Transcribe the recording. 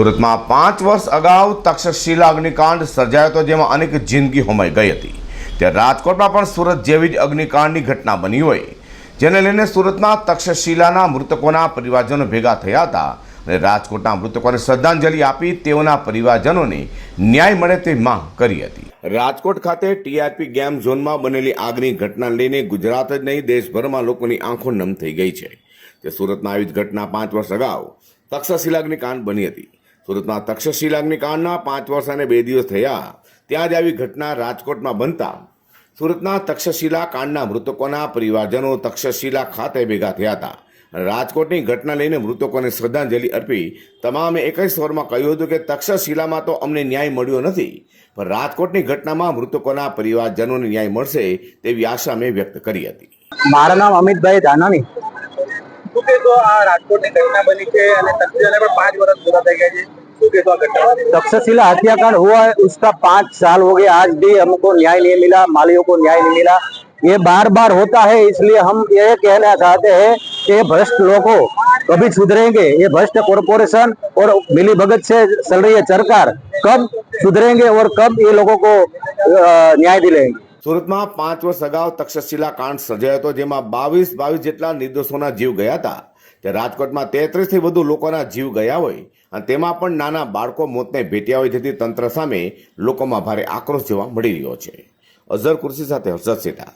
સુરતમાં પાંચ વર્ષ અગાઉ તક્ષશિલા અગ્નિકાંડ સર્જાયો હતો, જેમાં અનેક જિંદગી હોમાઈ ગઈ હતી. ત્યારે રાજકોટમાં પણ સુરત જેવી જ અગ્નિકાંડની ઘટના બની હોય. જેને લઈને સુરતમાં તક્ષશિલાના મૃતકોના પરિવારજનો ભેગા થયા હતા અને રાજકોટના મૃતકોને શ્રદ્ધાંજલિ આપી તેઓના પરિવારજનોને ન્યાય મળે તે માંગ કરી હતી. રાજકોટ ખાતે ટીઆરપી ગેમ ઝોનમાં બનેલી આગની ઘટના લઈને ગુજરાત જ નહીં, દેશભરમાં લોકોની આંખો નમ થઈ ગઈ છે. તે સુરતમાં આવી જ ઘટના પાંચ વર્ષ અગાઉ તક્ષશિલા અગ્નિકાંડ બની હતી. સુરતમાં તક્ષશિલા અગ્નિકાંડના પાંચ વર્ષ અને બે દિવસ થયા. ત્યાં જ આવી ઘટના રાજકોટમાં બનતા. સુરતના તક્ષશિલા કાંડના મૃતકોના પરિવારજનો તક્ષશિલા ખાતે ભેગા થયા હતા. અને રાજકોટની ઘટના લઈને મૃતકોને શ્રદ્ધાંજલિ અર્પી તમામે એક જ સ્વરમાં કહ્યું હતું કે તક્ષશિલામાં તો અમને ન્યાય મળ્યો નથી, પણ રાજકોટની ઘટનામાં મૃતકોના પરિવારજનોને ન્યાય મળશે તેવી આશા મેં વ્યક્ત કરી હતી. મારું નામ અમિતભાઈ ધાનાણી. શું કહેશો આ રાજકોટની ઘટના બની છે અને તથ્યને પણ પાંચ વર્ષ પૂરા થઈ ગયા છે શું કહેશો આ ઘટના तक्षशिला हत्याकांड हुआ है उसका पाँच साल हो गया आज भी हमको न्याय नहीं मिला मालियों को न्याय नहीं मिला ये बार बार होता है इसलिए हम ये कहना चाहते हैं कि ये भ्रष्ट लोगों कभी सुधरेंगे ये भ्रष्ट कॉरपोरेशन और मिली भगत से चल रही है सरकार कब सुधरेंगे और कब ये लोगों को अ, न्याय दिलाएंगे સુરતમાં પાંચ વર્ષ અગાઉ તક્ષશિલા કાંડ સર્જાયો હતો, જેમાં બાવીસ બાવીસ જેટલા નિર્દોષોના જીવ ગયા હતા. તે રાજકોટમાં તેત્રીસથી વધુ લોકોના જીવ ગયા હોય અને તેમાં પણ નાના બાળકો મોતને ભેટ્યા હોય જેથી તંત્ર સામે લોકોમાં ભારે આક્રોશ જોવા મળી રહ્યો છે. અઝર કુર્સી સાથે હર્ષદ સેઠા.